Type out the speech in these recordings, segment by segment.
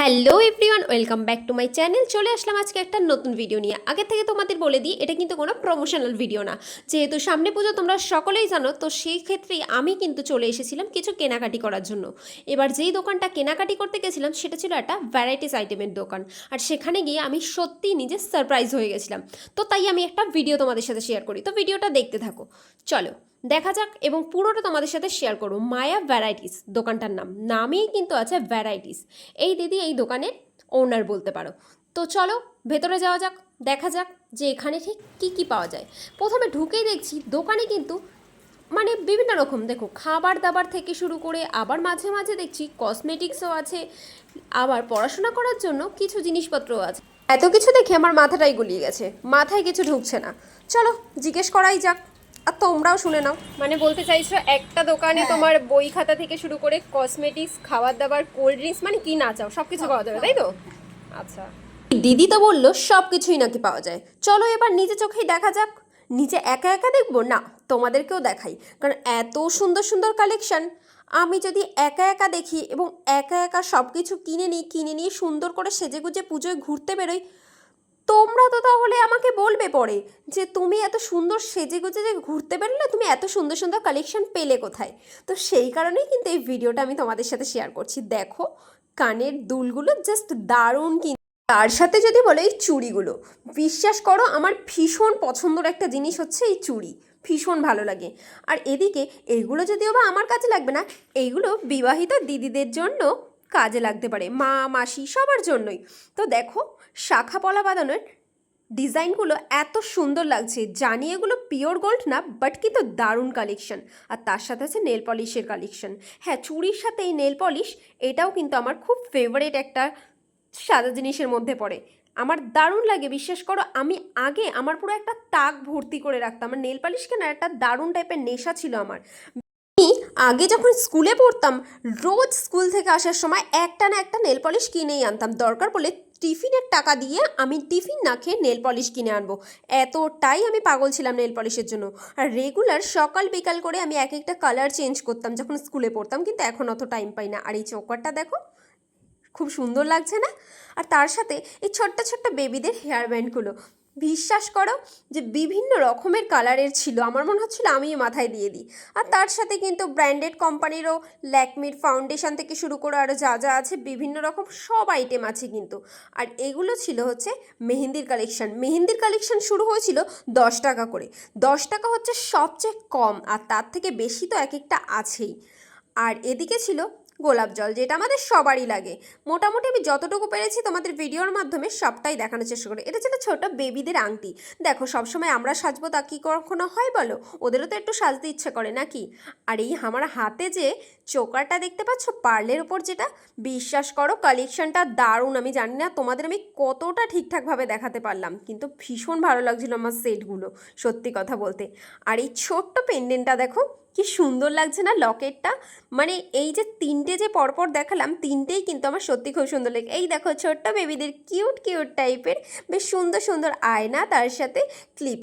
Hello everyone welcome back to my channel চলে আসলাম আজকে একটা নতুন ভিডিও নিয়ে। আগে থেকে তোমাদের বলে দিই, এটা কিন্তু কোনো প্রমোশনাল ভিডিও না। যেহেতু সামনে পুজো তোমরা সকলেই জানো, তো সেই ক্ষেত্রেই আমি কিন্তু চলে এসেছিলাম কিছু কেনাকাটি করার জন্য। এবার যেই দোকানটা কেনাকাটি করতে গেছিলাম, সেটা ছিল একটা ভ্যারাইটিস আইটেমের দোকান। আর সেখানে গিয়ে আমি সত্যি নিজে সারপ্রাইজ হয়ে গেছিলাম। তো তাই আমি একটা ভিডিও তোমাদের সাথে শেয়ার করি। তো ভিডিওটা দেখতে থাকো। চলো। দেখা যাক এবং পুরোটা তোমাদের সাথে শেয়ার করব। মায়া ভ্যারাইটিস দোকানটার নাম। নামেই কিন্তু আছে ভ্যারাইটিস এই দিদি এই দোকানের ওনার বলতে পারো। তো চলো, ভেতরে যাওয়া যাক, দেখা যাক যে এখানে ঠিক কী কী পাওয়া যায়। প্রথমে ঢুকেই দেখছি দোকানে কিন্তু মানে বিভিন্ন রকম। দেখো খাবার দাবার থেকে শুরু করে আবার মাঝে মাঝে দেখছি কসমেটিক্সও আছে। আবার পড়াশোনা করার জন্য কিছু জিনিসপত্রও আছে। এত কিছু দেখে আমার মাথাটাই গুলিয়ে গেছে। মাথায় কিছু ঢুকছে না। চলো, জিজ্ঞেস করাই যাক। আর তোমরাও শুনে নাও। মানে বলতে চাইছো একটা দোকানে তোমার বই খাতা থেকে শুরু করে কসমেটিক্স খাবার দাবার কোল্ড ড্রিঙ্কস মানে কি না চাও সব কিছু পাওয়া যাবে তাই তো? আচ্ছা। দিদি তো বলল সব কিছুই নাকি পাওয়া যায়। চলো এবার নিজে চোখেই দেখা যাক। নিজে একা একা দেখব? না তোমাদেরকেও দেখাই। কারণ এত সুন্দর সুন্দর কালেকশন আমি যদি একা একা দেখি এবং একা একা সব কিছু কিনে নিই কিনে নিয়ে সুন্দর করে সেজে গুজে পুজোয় ঘুরতে বেরোই তোমরা তো তাহলে আমাকে বলবে পরে যে তুমি এত সুন্দর সেজে গুজে যে ঘুরতে বেরোলে, তুমি এত সুন্দর সুন্দর কালেকশন পেলে কোথায়? তো সেই কারণেই কিন্তু এই ভিডিওটা আমি তোমাদের সাথে শেয়ার করছি। দেখো, কানের দুলগুলো জাস্ট দারুণ কিন্তু তার সাথে যদি বলো এই চুড়িগুলো, বিশ্বাস করো আমার ভীষণ পছন্দের একটা জিনিস হচ্ছে এই চুড়ি, ভীষণ ভালো লাগে। আর এদিকে এইগুলো যদিও বা আমার কাছে লাগবে না এইগুলো বিবাহিত দিদিদের জন্য কাজে লাগতে পারে, মা, মাসি সবার জন্যই। তো দেখো, শাখা পলা বাঁধানোর ডিজাইনগুলো এত সুন্দর লাগছে, জানি এগুলো পিওর গোল্ড না, বাট কিন্তু দারুণ কালেকশন। আর তার সাথে আছে নেল পলিশের কালেকশন। হ্যাঁ চুড়ির সাথে এই নেল পলিশ, এটাও কিন্তু আমার খুব ফেভারিট একটা সাদা জিনিসের মধ্যে পড়ে। আমার দারুণ লাগে, বিশ্বাস করো, আমি আগে আমার পুরো একটা তাক ভর্তি করে রাখতাম। আমার নেল পালিশ কেনার একটা দারুণ টাইপের নেশা ছিল আমার। আমি আগে যখন স্কুলে পড়তাম, রোজ স্কুল থেকে আসার সময় একটা না একটা নেল পলিশ কিনেই আনতাম। দরকার পড়লে টিফিনের টাকা দিয়ে আমি টিফিন না খেয়ে নেল পলিশ কিনে আনব। এতটাই আমি পাগল ছিলাম নেল পলিশের জন্য। আর রেগুলার সকাল বিকাল করে আমি এক একটা কালার চেঞ্জ করতাম যখন স্কুলে পড়তাম, কিন্তু এখন অত টাইম পাই না। আর এই চোকারটা দেখো, খুব সুন্দর লাগছে না? আর তার সাথে এই ছোট্ট ছোট্ট বেবিদের হেয়ার ব্যান্ডগুলো। বিশ্বাস করো যে বিভিন্ন রকমের কালারের ছিল। আমার মনে হচ্ছিল আমি মাথায় দিয়ে দিই। আর তার সাথে কিন্তু ব্র্যান্ডেড কোম্পানিরও ল্যাকমির ফাউন্ডেশন থেকে শুরু করে আরও যা যা আছে, বিভিন্ন রকম সব আইটেম আছে কিন্তু। আর এগুলো ছিল হচ্ছে মেহেন্দির কালেকশন মেহেন্দির কালেকশন শুরু হয়েছিল দশ টাকা করে। দশ টাকা হচ্ছে সবচেয়ে কম, আর তার থেকে বেশি তো এক একটা আছেই। আর এদিকে ছিল গোলাপ জল, যেটা আমাদের সবারই লাগে। মোটামুটি আমি যতটুকু পেরেছি তোমাদের ভিডিওর মাধ্যমে সবটাই দেখানোর চেষ্টা করি। এটা ছিল ছোট বেবিদের আংটি। দেখো, সবসময় আমরা সাজবো তা কি কখনো হয় বলো? ওদেরও তো একটু সাজতে ইচ্ছে করে নাকি? আর এই আমার হাতে যে চোকারটা দেখতে পাচ্ছ, পার্লের ওপর যেটা, বিশ্বাস করো কালেকশনটা দারুণ। আমি জানি না তোমাদের আমি কতটা ঠিকঠাকভাবে দেখাতে পারলাম, কিন্তু ভীষণ ভালো লাগছিল আমার সেটগুলো সত্যি কথা বলতে। আর এই ছোট্ট পেন্ডেন্টটা দেখো কি সুন্দর লাগছে না লকেটটা? মানে এই যে তিনটে যে পরপর দেখালাম, তিনটেই কিন্তু আমার সত্যি খুব সুন্দর লাগে, এই দেখো ছোট্ট বেবিদের কিউট কিউট টাইপের বেশ সুন্দর সুন্দর আয়না, তার সাথে ক্লিপ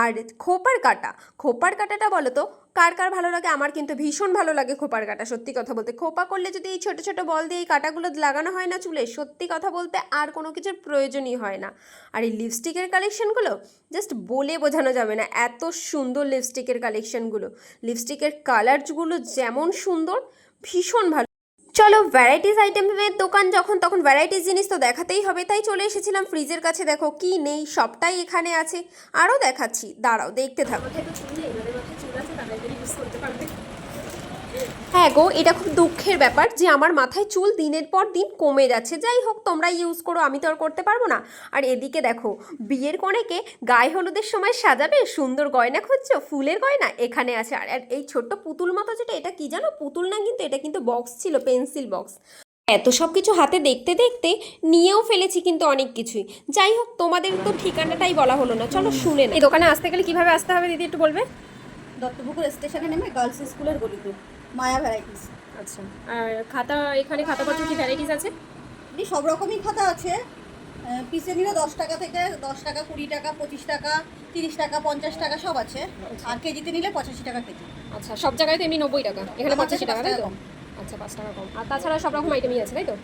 আর খোপার কাটা, খোপার কাটাটা বলো তো কার কার ভালো লাগে? আমার কিন্তু ভীষণ ভালো লাগে খোপার কাটা, সত্যি কথা বলতে। খোপা করলে যদি এই ছোটো ছোটো বল দিয়ে এই কাটাগুলো লাগানো হয় না চুলে, সত্যি কথা বলতে আর কোনো কিছুর প্রয়োজনই হয় না। আর এই লিপস্টিকের কালেকশনগুলো জাস্ট বলে বোঝানো যাবে না, এত সুন্দর লিপস্টিকের কালেকশনগুলো লিপস্টিকের কালারগুলো যেমন সুন্দর, ভীষণ ভালো। চলো ভ্যারাইটিস আইটেমের দোকান যখন, তখন ভ্যারাইটিস জিনিস তো দেখাতেই হবে, তাই চলে এসেছিলাম ফ্রিজের কাছে। দেখো কি নেই, সবটাই এখানে আছে। আরও দেখাচ্ছি, দাঁড়াও, দেখতে থাকো। হ্যাঁ গো এটা খুব দুঃখের ব্যাপার যে আমার মাথায় চুল দিনের পর দিন কমে যাচ্ছে। যাই হোক তোমরা ইউজ করো আমি তো আর করতে পারব না। আর এদিকে দেখো বিয়ের কনেকে গায়ে হলুদের সময় সাজাবে সুন্দর গয়না খুঁজছো ফুলের গয়না এখানে আছে। আর আর এই ছোট্ট পুতুল মতো যেটা এটা কি জানো? পুতুল না কিন্তু এটা কিন্তু বক্স ছিল পেন্সিল বক্স এত সব কিছু হাতে দেখতে দেখতে নিয়েও ফেলেছি কিন্তু অনেক কিছুই। যাই হোক তোমাদের তো ঠিকানাটাই বলা হলো না। চলো শুনে এই দোকানে আসতে গেলে কীভাবে আসতে হবে দিদি একটু বলবে? দত্তপুকুর স্টেশনে নেমে গার্লস স্কুলের গলিতে। মায়া ভ্যারাইটিস আচ্ছা। আর খাতা এখানে খাতাপত্র কি ভ্যারাইটিস আছে? এটি সব রকমই খাতা আছে। পিসে নিলে দশ টাকা থেকে দশ টাকা কুড়ি টাকা পঁচিশ টাকা তিরিশ টাকা পঞ্চাশ টাকা সব আছে। আর কেজিতে নিলে পঁচাশি টাকা কেজি। আচ্ছা সব জায়গায় তো এমনি নব্বই টাকা। এখানে পঁচাশি টাকা তাই তো। আচ্ছা পাঁচ টাকা কম। আর তাছাড়া সব রকম আইটেমই আছে তাই তো?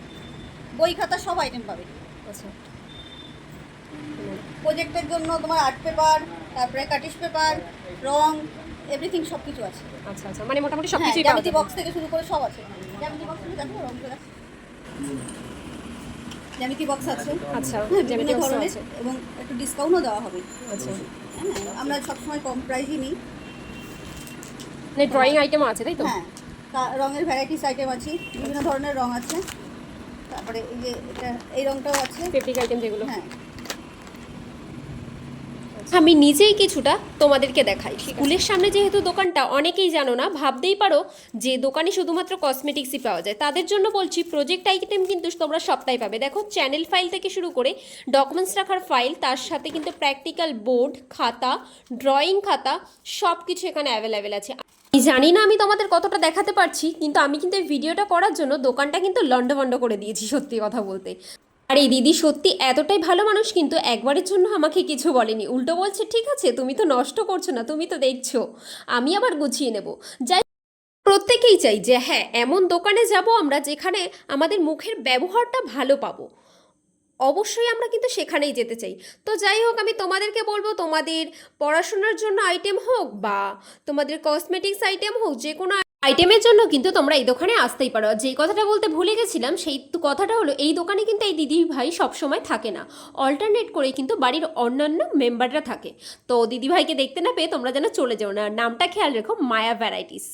বই খাতা সব আইটেম পাবে। আচ্ছা। প্রজেক্টের জন্য তোমার আর্ট পেপার তারপরে কাটিশ পেপার রং এভরিথিং সব কিছু আছে। আচ্ছা আচ্ছা মানে মোটামুটি সব হ্যাঁ কিছুই জ্যামিতি বক্স থেকে শুরু করে সব আছে। জ্যামিতি বক্স দেখো রং করে জ্যামিতি বক্স আছে। আচ্ছা হ্যাঁ জ্যামিতি ধরনের আছে। এবং একটু ডিসকাউন্টও দেওয়া হবে। আচ্ছা। হ্যাঁ আমরা সবসময় কম প্রাইসই নিই। মানে ড্রয়িং আইটেম আছে তাই তো? হ্যাঁ রঙের ভ্যারাইটিস আইটেম আছে বিভিন্ন ধরনের রং আছে। তারপরে এই যে এটা এই রংটাও আছে। ফেব্রিক আইটেম যেগুলো। হ্যাঁ আমি নিজেই কিছুটা তোমাদেরকে দেখাই। স্কুলের সামনে যেহেতু দোকানটা অনেকেই জানো না, ভাবতেই পারো যে দোকানে শুধুমাত্র কসমেটিক্সই পাওয়া যায়। তাদের জন্য বলছি প্রজেক্ট আইটেম কিন্তু তোমরা সবটাই পাবে। দেখো চ্যানেল ফাইল থেকে শুরু করে ডকুমেন্টস রাখার ফাইল তার সাথে কিন্তু প্র্যাকটিক্যাল বোর্ড খাতা ড্রয়িং খাতা সব কিছু এখানে অ্যাভেলেবেল আছে। জানি না আমি তোমাদের কতটা দেখাতে পারছি, কিন্তু আমি কিন্তু এই ভিডিওটা করার জন্য দোকানটা কিন্তু লন্ডভন্ড করে দিয়েছি, সত্যি কথা বলতে। আর দিদি সত্যি এতটাই ভালো মানুষ কিন্তু একবারের জন্য আমাকে কিছু বলেনি। উল্টো বলছে, ঠিক আছে, তুমি তো নষ্ট করছ না, তুমি তো দেখছ, আমি আবার গুছিয়ে নেব। যাই প্রত্যেকেই চাই যে হ্যাঁ এমন দোকানে যাব আমরা যেখানে আমাদের মুখের ব্যবহারটা ভালো পাবো। অবশ্যই আমরা কিন্তু সেখানেই যেতে চাই। তো যাই হোক, আমি তোমাদেরকে বলব, তোমাদের পড়াশোনার জন্য আইটেম হোক বা তোমাদের কসমেটিক্স আইটেম হোক যে কোনো আইটেমের জন্য কিন্তু তোমরা এই দোকানে আসতেই পারো। যে যেই কথাটা বলতে ভুলে গেছিলাম, সেই কথাটা হলো, এই দোকানে কিন্তু এই দিদি ভাই সবসময় থাকে না। অল্টারনেট করে কিন্তু বাড়ির অন্যান্য মেম্বাররা থাকে। তো দিদি ভাইকে দেখতে না পেয়ে তোমরা যেন চলে যাও না। নামটা খেয়াল রেখো মায়া ভ্যারাইটিস